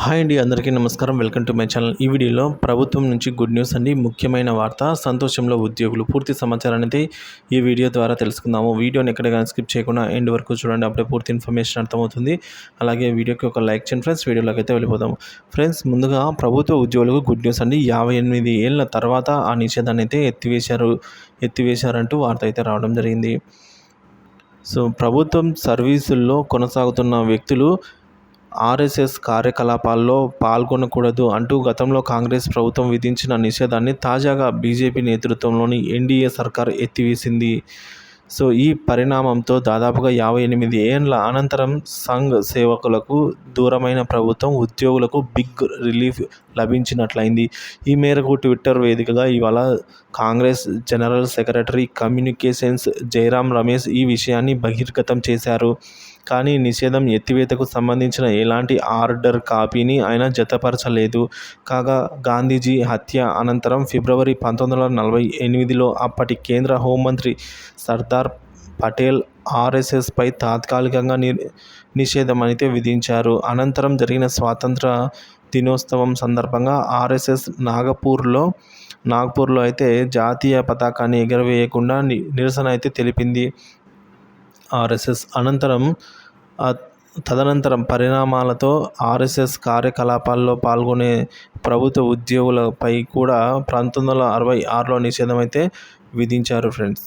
Hi అండి అందరికీ నమస్కారం. Welcome to my channel. ఈ వీడియోలో ప్రభుత్వం నుంచి గుడ్ న్యూస్ అండి. ముఖ్యమైన వార్త సంతోషంలో ఉద్యోగులు. పూర్తి సమాచారాన్ని అయితే ఈ వీడియో ద్వారా తెలుసుకుందాము. వీడియోని ఎక్కడ స్కిప్ చేయకుండా ఎండ్ వరకు చూడండి. అప్పుడే పూర్తి ఇన్ఫర్మేషన్ అర్థమవుతుంది. అలాగే వీడియోకి ఒక లైక్ చేయండి ఫ్రెండ్స్. వీడియోలోకి అయితే వెళ్ళిపోదాము. ఫ్రెండ్స్ ముందుగా ప్రభుత్వ ఉద్యోగులకు గుడ్ న్యూస్ అండి. యాభై ఎనిమిది ఏళ్ళ తర్వాత ఆ నిషేధాన్ని అయితే ఎత్తివేశారు ఎత్తివేశారంటూ వార్త అయితే రావడం జరిగింది. సో ప్రభుత్వం సర్వీసుల్లో కొనసాగుతున్న వ్యక్తులు ఆర్ఎస్ఎస్ కార్యకలాపాల్లో పాల్గొనకూడదు అంటూ గతంలో కాంగ్రెస్ ప్రభుత్వం విధించిన నిషేధాన్ని తాజాగా బీజేపీ నేతృత్వంలోని ఎన్డీఏ సర్కార్ ఎత్తివేసింది. సో ఈ పరిణామంతో దాదాపుగా యాభై ఎనిమిది ఏండ్ల అనంతరం సంఘ్ సేవకులకు దూరమైన ప్రభుత్వం ఉద్యోగులకు బిగ్ రిలీఫ్ లభించినట్లయింది. ఈ మేరకు ట్విట్టర్ వేదికగా ఇవాళ Congress general secretary communications Jairam Ramesh ఈ విషయాన్ని బహిర్గతం చేశారు. కానీ నిషేధం ఎత్తివేతకు సంబంధించిన ఎలాంటి ఆర్డర్ కాపీని ఆయన జతపరచలేదు. కాగా గాంధీజీ హత్య అనంతరం ఫిబ్రవరి పంతొమ్మిది వందల నలభై ఎనిమిదిలో అప్పటి కేంద్ర హోంమంత్రి సర్దార్ పటేల్ ఆర్ఎస్ఎస్పై తాత్కాలికంగా ని నిషేధం అయితే విధించారు. అనంతరం జరిగిన స్వాతంత్ర దినోత్సవం సందర్భంగా ఆర్ఎస్ఎస్ నాగపూర్లో నాగ్పూర్లో అయితే జాతీయ పతాకాన్ని ఎగరవేయకుండా నిరసన అయితే తెలిపింది ఆర్ఎస్ఎస్. అనంతరం తదనంతరం పరిణామాలతో ఆర్ఎస్ఎస్ కార్యకలాపాల్లో పాల్గొనే ప్రభుత్వ ఉద్యోగులపై కూడా పంతొమ్మిది వందల అరవై ఆరులో నిషేధం అయితే విధించారు ఫ్రెండ్స్.